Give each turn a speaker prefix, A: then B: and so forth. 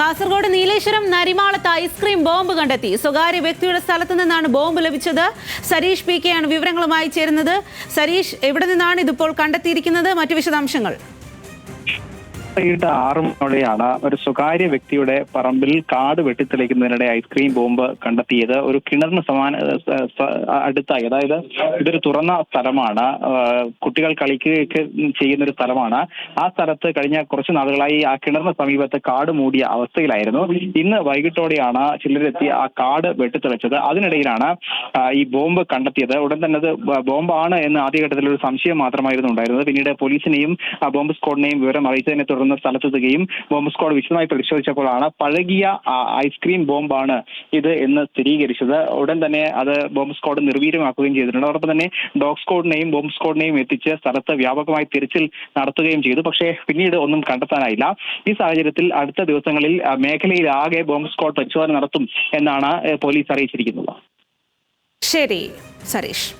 A: കോഴിക്കോട് നീലേശ്വരം നരിമാളത്ത് ice cream bomb കണ്ടെത്തി. സ്വകാര്യ വ്യക്തിയുടെ സ്ഥലത്ത് നിന്നാണ് ബോംബ് ലഭിച്ചത്. സരീഷ് പി കെയാണ് വിവരങ്ങളുമായി ചേരുന്നത്. സരീഷ് എവിടെ നിന്നാണ് ഇതിപ്പോൾ കണ്ടെത്തിയിരിക്കുന്നത്? മറ്റു വിശദാംശങ്ങൾ.
B: വൈകിട്ട് ആറ് മണിയോടെയാണ് ഒരു സ്വകാര്യ വ്യക്തിയുടെ പറമ്പിൽ കാട് വെട്ടിത്തെളിക്കുന്നതിനിടെ ഐസ്ക്രീം ബോംബ് കണ്ടെത്തിയത്. ഒരു കിണറിന് സമാന അടുത്തായി അതായത് ഇതൊരു തുറന്ന സ്ഥലമാണ്. കുട്ടികൾ കളിക്കുകയൊക്കെ ചെയ്യുന്ന ഒരു സ്ഥലമാണ്. ആ സ്ഥലത്ത് കഴിഞ്ഞ കുറച്ച് നാളുകളായി ആ കിണറിന് സമീപത്ത് കാട് മൂടിയ അവസ്ഥയിലായിരുന്നു. ഇന്ന് വൈകിട്ടോടെയാണ് ചിലരെത്തി ആ കാട് വെട്ടിത്തെളിച്ചത്. അതിനിടയിലാണ് ഈ ബോംബ് കണ്ടെത്തിയത്. ഉടൻ തന്നെ അത് ബോംബാണ് എന്ന് ആദ്യഘട്ടത്തിൽ ഒരു സംശയം മാത്രമായിരുന്നു ഉണ്ടായിരുന്നത്. പിന്നീട് പോലീസിനെയും ബോംബ് സ്ക്വാഡിനെയും വിവരം അറിയിച്ചതിനെ തുടർന്ന് സ്ഥലത്തെത്തുകയും ബോംബ് സ്ക്വാഡ് വിശദമായി പരിശോധിച്ചപ്പോഴാണ് പഴകിയ ഐസ്ക്രീം ബോംബാണ് ഇത് എന്ന് സ്ഥിരീകരിച്ചത്. ഉടൻ തന്നെ അത് ബോംബ് സ്ക്വാഡ് നിർവീര്യമാക്കുകയും ചെയ്തിട്ടുണ്ട്. അതോടൊപ്പം തന്നെ ഡോഗ് സ്ക്വാഡിനെയും ബോംബ് സ്ക്വാഡിനെയും എത്തിച്ച് സ്ഥലത്ത് വ്യാപകമായി തിരച്ചിൽ നടത്തുകയും ചെയ്തു. പക്ഷേ പിന്നീട് ഒന്നും കണ്ടെത്താനായില്ല. ഈ സാഹചര്യത്തിൽ അടുത്ത ദിവസങ്ങളിൽ മേഖലയിലാകെ ബോംബ് സ്ക്വാഡ് പരിശോധന നടത്തും എന്നാണ് പോലീസ് അറിയിച്ചിരിക്കുന്നത്.
A: ശരി സരീഷ്